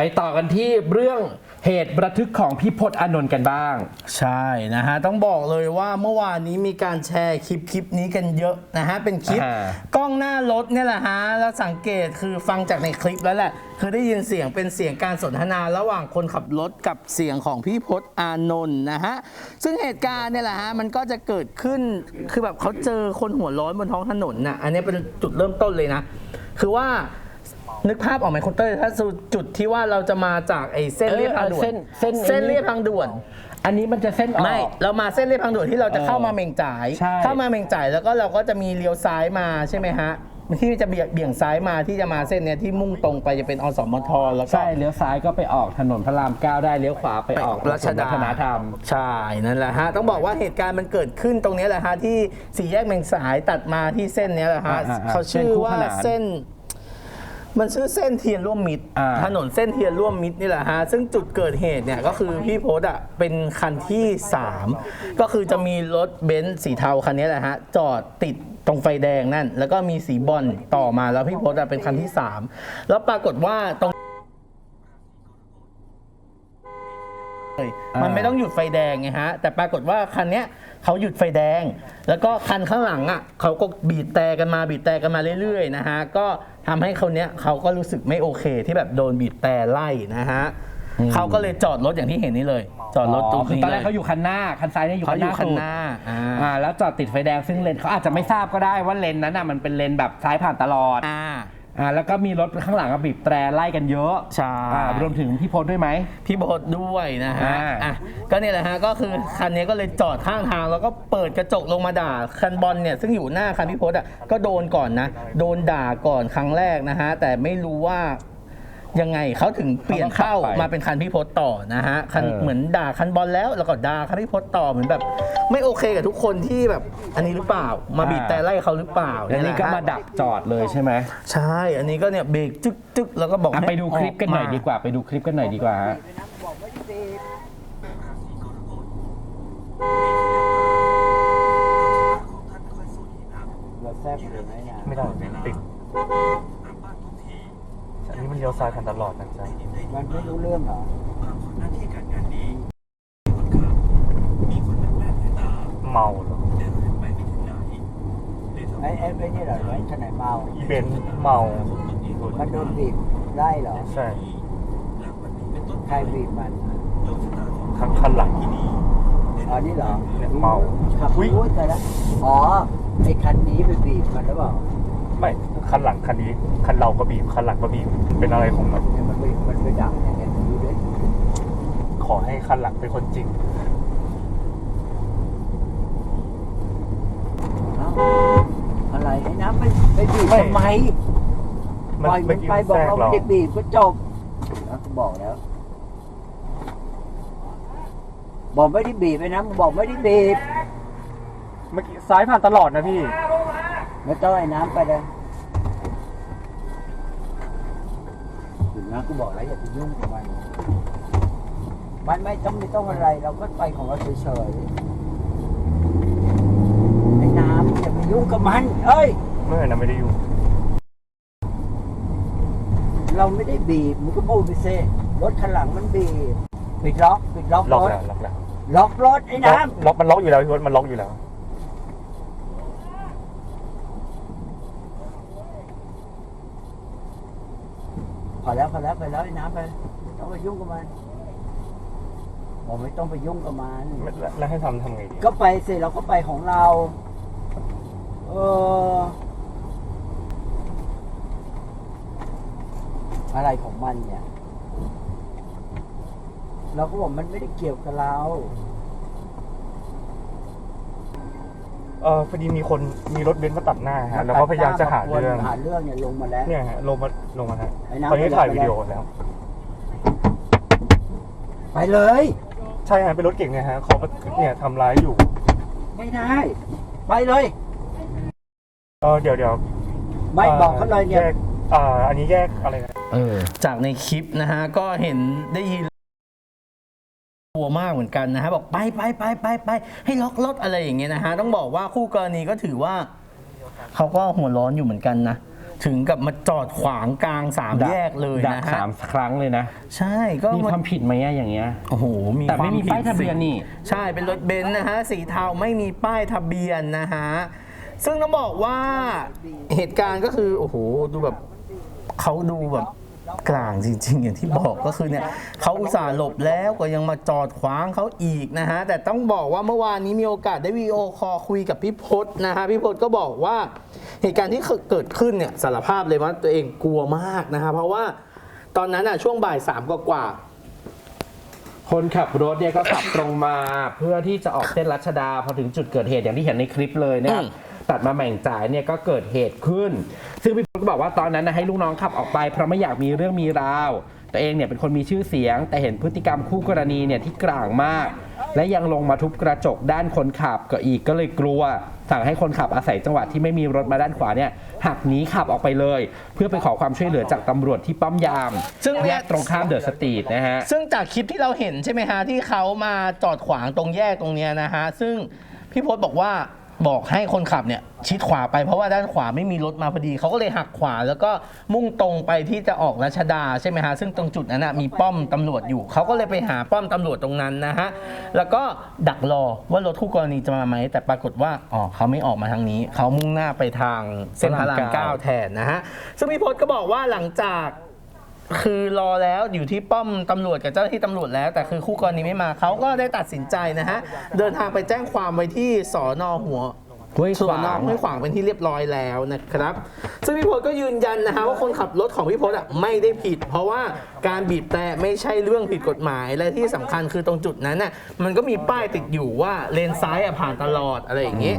ไปต่อกันที่เรื่องเหตุระทึกของพี่พศอานนท์กันบ้าง ใช่นะฮะ ต้องบอกเลยว่าเมื่อวานนี้มีการแชร์คลิปคลิปนี้กันเยอะนะฮะ เป็นคลิปอ่ากล้องหน้ารถเนี่ยแหละฮะ แล้วสังเกตคือฟังจากในคลิปแล้วแหละ คือได้ยินเสียงเป็นเสียงการสนทนาระหว่างคนขับรถกับเสียงของพี่พศอานนท์นะฮะ ซึ่งเหตุการณ์เนี่ยแหละฮะ มันก็จะเกิดขึ้นคือแบบเขาเจอคนหัวร้อนบนท้องถนนน่ะอันนี้เป็นจุดเริ่มต้นเลยนะ คือว่า นึกภาพออกไหมคุณเต้ยถ้าจุดที่ว่าเราจะมาจากไอ้เส้นเออเรียบทางด่วนเส้นเส้น เส้นเรียบทางด่วน อันนี้มันจะเส้นออก ไม่ เรามาเส้นเรียบทางด่วนที่เราจะเออเข้ามาเมงจ่าย ใช่ เข้ามาเมงจ่ายแล้วก็เราก็จะมีเลี้ยวซ้ายมาใช่ไหมฮะ ที่จะเบี่ยงเบี่ยงซ้ายมาที่จะมาเส้นเนี้ยที่มุ่งตรงไปจะเป็นอสมทแล้วก็ ใช่เลี้ยวซ้ายก็ไปออกถนนพระรามเก้าได้เลี้ยวขวาไปออกรัชดาวัฒนธรรม ใช่นั่นแหละฮะ ต้องบอกว่าเหตุการณ์มันเกิดขึ้นตรงเนี้ยแหละฮะที่สี่แยกเมงสายตัดมาที่เส้นเนี้ยแหละฮะอ่าๆๆเขาชื่อว่าเส้นคู่ขนาน เส้น มันชื่อเส้นเทียนร่วมมิตร อ่า ถนนเส้นเทียนร่วมมิตรนี่แหละฮะ ซึ่งจุดเกิดเหตุเนี่ยก็คือพี่โพสต์อะเป็นคันที่ 3 ก็คือจะมีรถเบนซ์สีเทาคันนี้แหละฮะ จอดติดตรงไฟแดงนั่น แล้วก็มีสีบอลต่อมาแล้วพี่โพสต์อะเป็นคันที่ 3 แล้วปรากฏว่าตรง เลยมันไม่ต้องหยุดไฟแดงไงฮะ แต่ปรากฏว่าคันเนี้ยเขาหยุดไฟแดง แล้วก็คันข้างหลังอะเขาก็บีบแต่กันมาบีบแต่กันมาเรื่อยๆนะฮะ ก็ทำให้เขาเนี้ยเขาก็รู้สึกไม่โอเคที่แบบโดนบีบแต่ไล่นะฮะเขาก็เลยจอดรถอย่างที่เห็นนี่เลย จอดรถตรงคือนี้ตอนแรเลกยเขาอยู่คันหน้าคันซ้ายเนี่ยอยู่เขาคันอหยู่น้าคันสุดหน้าอ่าอ่าแล้วจอดติดไฟแดงซึ่งเลนเขาอาจจะไม่ทราบก็ได้ว่าเลนนั้นน่ะมันเป็นเลนแบบซ้ายผ่านตลอดอ่า อ่าแล้วก็มีรถข้างหลังก็บีบแตรไล่กันเยอะใช่ อ่ารวมถึงพี่พศด้วยไหม พี่โบทด้วยนะฮะอ่า อะก็เนี่ยแหละฮะก็คือคันนี้ก็เลยจอดข้างทางแล้วก็เปิดกระจกลงมาด่าคันบอลเนี่ยซึ่งอยู่หน้าคันพี่พศอะก็โดนก่อนนะ โดนด่าก่อนครั้งแรกนะฮะแต่ไม่รู้ว่า ยังไงเขาถึงเปลี่ยนเข้ามาเป็นคันพี่พศต่อนะฮะคันเหมือนด่าคันบอลแล้วแล้วก็ด่าคันพี่พศต่อเหมือนแบบ ไม่โอเคกับทุกคนที่แบบ อันนี้หรือเปล่ามาบีบแต่ไล่เขาหรือเปล่าแล้วนี่ก็เยแหละฮะมาดักจอดเลยใช่ไหมใช่ อันนี้ก็เนี่ยเบรกจึ๊กจึ๊กแล้วก็บอกอะให้ไปดูคลิปกันหน่อยมาดีกว่า ไปดูคลิปกันหน่อยดีกว่าฮะเราแทรกเลยไหมเนี่ยไม่ได้ติดอันนี้มัน เลี้ยวซ้ายผ่านตลอดนะจ๊ะมันไม่รู้เรื่องเหรอเมาเหรอไอ้ไอ้ไอ้นี่เหรอไอ้ขนาดเมาอีเบนซ์เมามันโดนบีบได้เหรอใช่ใครบีบมันข้างคันหลังอ๋อนี่เหรอเนี่ยเมาขับอุ๊ยพูดไปแล้วอ๋อไอ้คันนี้ไปบีบมันหรือเปล่า ไม่คันหลังคันนี้คันเราก็บีบคันหลังก็บีบเป็นอะไรของมันเนี่ยมันไปมันไปดักเนี่ยเนี่ยดูดิขอให้คันหลังเป็นคนจริงเอ้าอะไรไอ้น้ำไปไปบีบไม่ทำไมมัปล่อยมันไปบอกเราแทรไม่ได้บีบก็จบแล้วก็บอกแล้ว บอกไม่ได้บีบไปนะมึงบอกไม่ได้บีบ เมื่อกี้ซ้ายผ่านตลอดนะพี่ ไม่ต้องไอ้น้ำไปเลยถึงนะกูบอกแล้วอย่าไปยุ่งกับมันมันไม่ต้องไม่ต้องอะไร เราก็ไปของเราเฉยๆไอ้น้ำอย่าไปยุ่งกับมัน เอ้ย เมื่อนะไม่ได้อยู่ เราไม่ได้บีบมึงก็พูดไปสิรถคันหลังมันบีบปิดล็อกปิดล็อกล็อกรถแล้วล็อกแล้วล็อกรถไอ้ล็อกน้ำ ล็อกมันล็อกอยู่แล้วพี่พศมันล็อกอยู่แล้ว อแล้วพอแล้วไปแล้วไอ้น้ำไปไม่ต้องไปยุ่งกับมันบอกไม่ต้องไปยุ่งกับมันแล้วแล้วให้ทำทำไงดีก็ไปสิเราก็ไปของเรา เอออะไรของมันเนี่ย เราก็บอกมันไม่ได้เกี่ยวกับเรา เออพอดีมีคนมีรถเบนซ์มาตัดหน้าฮะแล้วก็พยายามจะหาเรื่องหาเรื่องเนี่ยลงมาแล้วเนี่ยฮะลงมาลงมาฮะไอ้น้ำตอนนี้ไปเลยถ่ายไปเลยวิดีโอแล้ว ไปเลย ใช่ฮะเป็นรถเก่งเนี่ยฮะเขาเนี่ยทำร้ายอยู่ ไม่ได้ ไปเลยเออเดี๋ยวเดี๋ยวไม่บอกเขาเลยเนี่ยแกอ่าอันนี้แยกอะไรนะเออจากในคลิปนะฮะก็เห็นได้ยินก ลัวมากเหมือนกันนะฮะบอกไปไปไปไปไปให้ล็อกรถอะไรอย่างเงี้ยนะฮะต้องบอกว่าคู่กรณีก็ถือว่าเขาก็หัวร้อนอยู่เหมือนกันนะ ถึงกับมาจอดขวางกลางสามแยกเลยดักนะฮะสามครั้งเลยนะ ใช่ก็มีความผิดไหมอะอย่างเงี้ย โอ้โหมีแต่ไม่มีควป้ายทะเบียนนี่ ใช่เป็นรถเบนซ์นะฮะสีเทาไม่มีป้ายทะเบียนนะฮะซึ่งต้องบอกว่าเหตุการณ์ก็คือโอ้โหดูแบบเขาดูแบบ กลางจริง ๆ อย่างที่บอกก็คือเนี่ยเขาอุตส่าห์หลบแล้วก็ยังมาจอดขวางเขาอีกนะฮะ แต่ต้องบอกว่าเมื่อวานนี้มีโอกาสได้วีดีโอคอลคุยกับพี่พศนะฮะ พี่พศก็บอกว่าเหตุการณ์ที่เกิดขึ้นเนี่ยสารภาพเลยว่าตัวเองกลัวมากนะฮะ เพราะว่าตอนนั้นอะช่วงบ่ายสามกว่าๆคนขับรถเนี่ยก็ขับตรงมาเพื่อที่จะออกเส้นรัชดาพอถึงจุดเกิดเหตุอย่างที่เห็นในคลิปเลยนะครับอืม ตัดมาแหม่งจ่ายเนี่ยก็เกิดเหตุขึ้น ซึ่งพี่พลก็บอกว่าตอนนั้นนะให้ลูกน้องขับออกไปเพราะไม่อยากมีเรื่องมีราว ตัวเองเนี่ยเป็นคนมีชื่อเสียง แต่เห็นพฤติกรรมคู่กรณีเนี่ยที่กลางมาก และยังลงมาทุบกระจกด้านคนขับก็อีกก็เลยกลัว สั่งให้คนขับอาศัยจังหวะที่ไม่มีรถมาด้านขวาเนี่ยหักหนีขับออกไปเลย เพื่อไปขอความช่วยเหลือจากตำรวจที่ป้อมยามซึ่งเนี่ย แยกตรงข้ามเดอะสตรีทนะฮะ ซึ่งจากคลิปที่เราเห็นใช่ไหมฮะที่เขามาจอดขวางตรงแยกตรงเนี้ยนะฮะซึ่งพี่พศบอกว่า บอกให้คนขับเนี่ยชิดขวาไปเพราะว่าด้านขวาไม่มีรถมาพอดี เขาก็เลยหักขวาแล้วก็มุ่งตรงไปที่จะออกรัชดาใช่ไหมฮะซึ่งตรงจุดนั้นนะมีป้อมตำรวจอยู่ เขาก็เลยไปหาป้อมตำรวจตรงนั้นนะฮะแล้วก็ดักรอว่ารถคู่กรณีจะมาไหมแต่ปรากฏว่าอ๋อเขาไม่ออกมาทางนี้ เขามุ่งหน้าไปทางเส้นพระรามเก้าแทนนะฮะซึ่งพี่พศก็บอกว่าหลังจาก คือรอแล้วอยู่ที่ป้อมตำรวจกับเจ้าหน้าที่ตำรวจแล้ว แต่คือคู่กรณีไม่มาเขาก็ได้ตัดสินใจนะฮะ เดินทางไปแจ้งความไว้ที่สอนอหัว ห้วยสขอนวาองห้วยขวางเป็นที่เรียบร้อยแล้วนะครับ ซึ่งพี่พลก็ยืนยันนะฮะว่าคนขับรถของพี่พลอะไม่ได้ผิด เพราะว่าการบีบแต่ไม่ใช่เรื่องผิดกฎหมายและที่สำคัญคือตรงจุดนั้นน่ะมันก็มีป้ายติดอยู่ว่าเลนซ้ายอะผ่านตลอดอะไรอย่างเงี้ย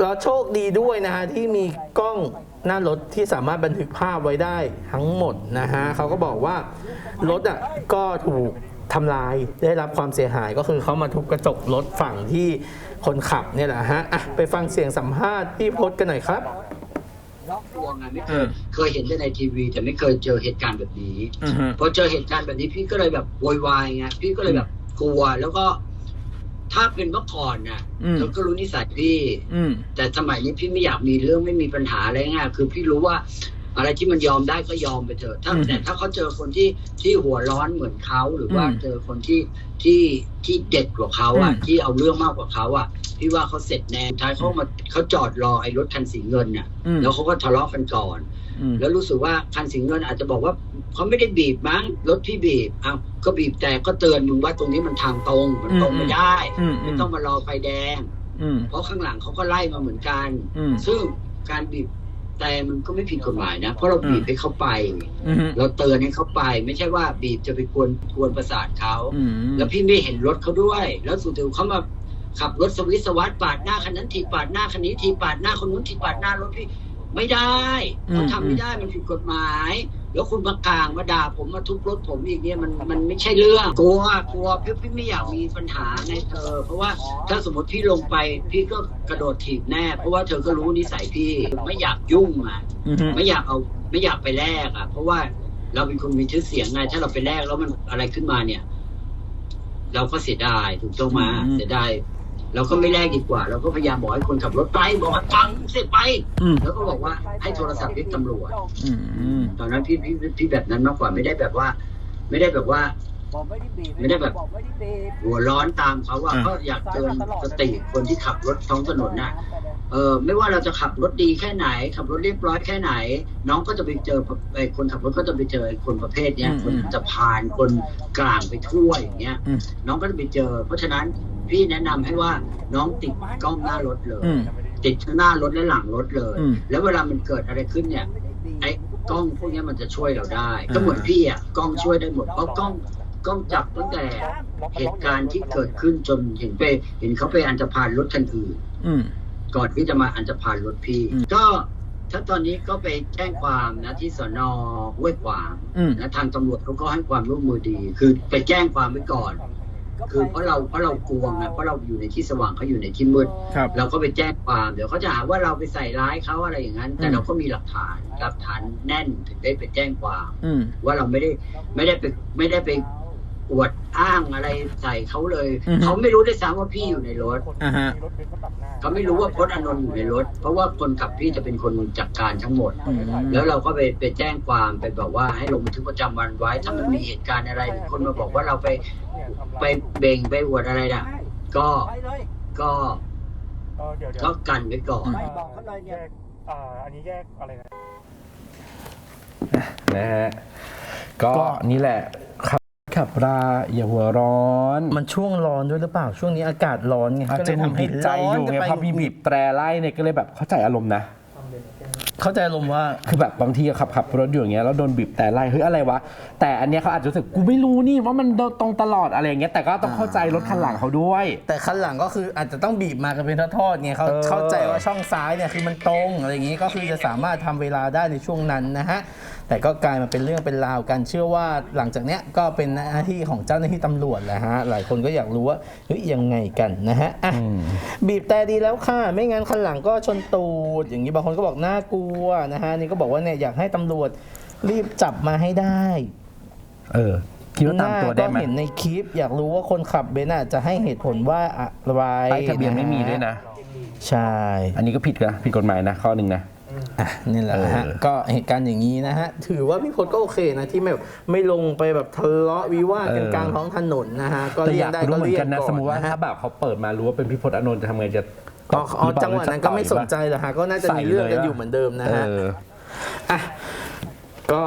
แล้วโชคดีด้วยนะฮะที่มีกล้องหน้ารถที่สามารถบันทึกภาพไว้ได้ทั้งหมดนะฮะเขาก็บอกว่ารถอะก็ถูกทำลายได้รับความเสียหายก็คือเขามาทุบกระจกรถฝั่งที่ คนขับเนี่ยแหละฮะอะไปฟังเสียงสัมภาษณ์พี่พศกันหน่อยครับน้องกลัวไงไม่เคยเคยเห็นแต่ในทีวี แต่ไม่เคยเจอเหตุการณ์แบบนี้พอเจอเหตุการณ์แบบนี้พี่ก็เลยแบบโวยวายไงพี่ก็เลยแบบกลัว แล้วก็ ถ้าเป็นเมื่อก่อนน่ะอืมเธอก็รู้นิสัยพี่ อืม แต่สมัยนี้พี่ไม่อยากมีเรื่องไม่มีปัญหาอะไรง่ายคือพี่รู้ว่า อะไรที่มันยอมได้ก็ยอมไปเถอะถ้าอืมแต่ถ้าเขาเจอคนที่ที่หัวร้อนเหมือนเขาหรือว่าอืมเจอคนที่ที่ที่เด็ดกว่าเขาอะอืมที่เอาเรื่องมากกว่าเขาอะพี่ว่าเขาเสร็จแน่ท้ายเขามาเขาจอดรอไอ้รถคันสีเงินเนี่ยอืมแล้วเขาก็ทะเลาะกันก่อนอืมแล้วรู้สึกว่าคันสีเงินอาจจะบอกว่าเขาไม่ได้บีบมั้งรถพี่บีบอ้าวก็บีบแต่ก็เตือนมึงว่าตรงนี้มันทางตรงมันตรงไม่ได้อืมไม่ต้องมารอไฟแดงอืมเพราะข้างหลังเขาก็ไล่มาเหมือนกันอืมซึ่งการบีบ แต่มันก็ไม่ผิดกฎหมายนะ เพราะเราบีบให้เขาไปอืมเราเตือนให้เขาไป ไม่ใช่ว่าบีบจะไปกวนกวนประสาทเขาอืมแล้วพี่ไม่เห็นรถเขาด้วย แล้วสุดท้ายเขามาขับรถสวิสสวัสดปาดหน้าคันนั้นทีปาดหน้าคันนี้ทีปาดหน้าคนนู้นทีปาดหน้ารถพี่ไม่ได้เขาทำไม่ได้มันผิดกฎหมาย แล้วคุณมากลางมาด่าผมมาทุบรถผมอีกเนี่ยมันมันไม่ใช่เรื่องกลัวกลัวพี่พี่ไม่อยากมีปัญหาในเธอ เพราะว่าถ้าสมมติพี่ลงไปพี่ก็กระโดดถีบแน่ เพราะว่าเธอก็รู้นิสัยพี่ไม่อยากยุ่งอะอืมไม่อยากเอาไม่อยากไปแลกอะ เพราะว่าเราเป็นคนมีชื่อเสียงไงถ้าเราไปแลกแล้วมันอะไรขึ้นมาเนี่ย เราก็เสียดายถูกต้องมาเสียดาย เราก็ไม่แลกดีกว่า เราก็พยายามบอกให้คนขับรถไปบอกว่าตังค์เสร็จไป อืม แล้วก็บอกว่าให้โทรศัพท์เรียกตำรวจ อืม ตอนนั้นพี่พี่พี่แบบนั้นมากกว่าไม่ได้แบบว่า ไม่ได้แบบว่าไม่ได้แบบหัวร้อนตามเขาว่าอ่า ก็อยากเตือนสติคนที่ขับรถท้องถนนน่ะ เออไม่ว่าเราจะขับรถดีแค่ไหน ขับรถเรียบร้อยแค่ไหน น้องก็จะไปเจอไอ้คนขับรถก็จะไปเจอไอ้คนประเภทเนี้ยอืม คนจะพานคนกลางไปทั่วอย่างเงี้ย อืม น้องก็จะไปเจอ เพราะฉะนั้นพี่แนะนำให้ว่าน้องติดกล้องหน้ารถเลย อืม ติดทั้งหน้ารถและหลังรถเลย อืม แล้วเวลามันเกิดอะไรขึ้นเนี่ย ไอ้กล้องพวกเนี้ยมันจะช่วยเราได้อ่าก็เหมือนพี่อะกล้องช่วยได้หมดเพราะกล้อง กล้องจับตั้งแต่เหตุการณ์ที่เกิดขึ้นจนเห็นไป เห็นเขาไปอันจะพานรถคันอื่นอืมก่อนที่จะมาอันจะพานรถพี่อืมก็ถ้าตอนนี้ก็ไปแจ้งความนะที่สนห้วยขวางอืมนะทางตำรวจเขาก็ให้ความร่วมมือดี คือไปแจ้งความไว้ก่อน คือเพราะเราเพราะเรากลัวไงเพราะเราอยู่ในที่สว่างเขาอยู่ในที่มืดครับเราก็ไปแจ้งความเดี๋ยวเขาจะหาว่าเราไปใส่ร้ายเขาอะไรอย่างนั้น แต่อืมเราก็มีหลักฐานหลักฐานแน่นถึงได้ไปแจ้งความอืมว่าเราไม่ได้ไม่ได้ไปไม่ได้ไป อวดอ้างอะไรใส่เขาเลย อือฮึ เขาไม่รู้ด้วยซ้ำว่าพี่อยู่ในรถ อ่าฮะมีรถเบนซ์มาตัดหน้าเขาไม่รู้ว่าพจน์อานนท์อยู่ในรถ เพราะว่าคนขับพี่จะเป็นคนจัดการทั้งหมด อืม แล้วเราก็ไปไปแจ้งความไปบอกว่าให้ลงบันทึกประจำวันไว้ ถ้ามันมีเหตุการณ์อะไรหรือคนมาบอกว่าเราไปเนี่ยทำร้ายไปเบ่งไปอวดอะไรน่ะ ก็ก็เออเดี๋ยวเดี๋ยวก็กันไว้ก่อนเอ่อแยกอ่าอันนี้แยกอะไรนะ นะฮะก็ก็นี่แหละ ขับขับราอย่าหัวร้อน มันช่วงร้อนด้วยหรือเปล่าช่วงนี้อากาศร้อนไงอาจก็เลจะยหงุดทำหให้งิดใจร้อนอยู่จะไงไปพอมีบีบแตรไล่เนี่ยก็เลยแบบเข้าใจอารมณ์นะ เข้าใจลมณ์ว่า คือแบบบางทีขับขับรถอยู่อย่างเงี้ยแล้วโดนบีบแต่ไล่เฮ้ยอะไรวะแต่อันเนี้ยเขาอาจจะรู้สึกกูไม่รู้นี่ว่ามันตรงตลอดอะไรอย่างเงี้ยแต่ก็ต้องเข้าใจรถคันหลังเขาด้วย แต่คันหลังก็คืออาจจะต้องบีบมากันเป็นทอดๆไงเขาเออ เข้าใจว่าช่องซ้ายเนี่ยคือมันตรงอะไรอย่างงี้ก็คือจะสามารถทำเวลาได้ในช่วงนั้นนะฮะแต่ก็กลายมาเป็นเรื่องเป็นราวกัน เชื่อว่าหลังจากเนี้ยก็เป็นหน้าที่ของเจ้าหน้าที่ตำรวจแหละฮะ หลายคนก็อยากรู้ว่าเฮ้ยยังไงกันนะฮะอะบีบแต่ดีแล้วค่ะ ไม่งั้นคันหลังก็ชนตูด อย่างนี้บางคนก็บอกน่ากลัวนะฮะ นี่ก็บอกว่าเนี่ยอยากให้ตำรวจรีบจับมาให้ได้ เออคิดว่าตามตัวได้ก็ไหมเห็นในคลิป อยากรู้ว่าคนขับเบนซ์อะจะให้เหตุผลว่าอะไรป้ายทะเบียนไม่มีด้วยนะ ใช่ อันนี้ก็ผิดนะผิดกฎหมายนะข้อหนึ่งนะ อะนี่แหละฮะเออก็เหตุการณ์อย่างนี้นะฮะ ถือว่าพี่พจน์ก็โอเคนะที่ไม่แบบไม่ลงไปแบบทะเลาะวิวาทกันกลางท้องถนนนะฮะก็แต่เรีอยยากกได้รู้ก็เหมือเรีนยกกันนะก่สอมมติว่านะฮะถ้าแบบเขาเปิดมารู้ว่าเป็นพี่พจน์อานนท์จะทำไงจะก็อ๋อหรือเปล่าจังหวะนั้นก็ไม่สนใจหรอกฮะก็น่าจะมีเรื่องกันอยู่เหมือนเดิมนะฮะเอออะก็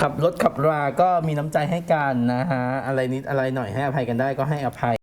ขับรถขับราก็มีน้ำใจให้กันนะฮะ อะไรนิดอะไรหน่อยให้อภัยกันได้ก็ให้อภัย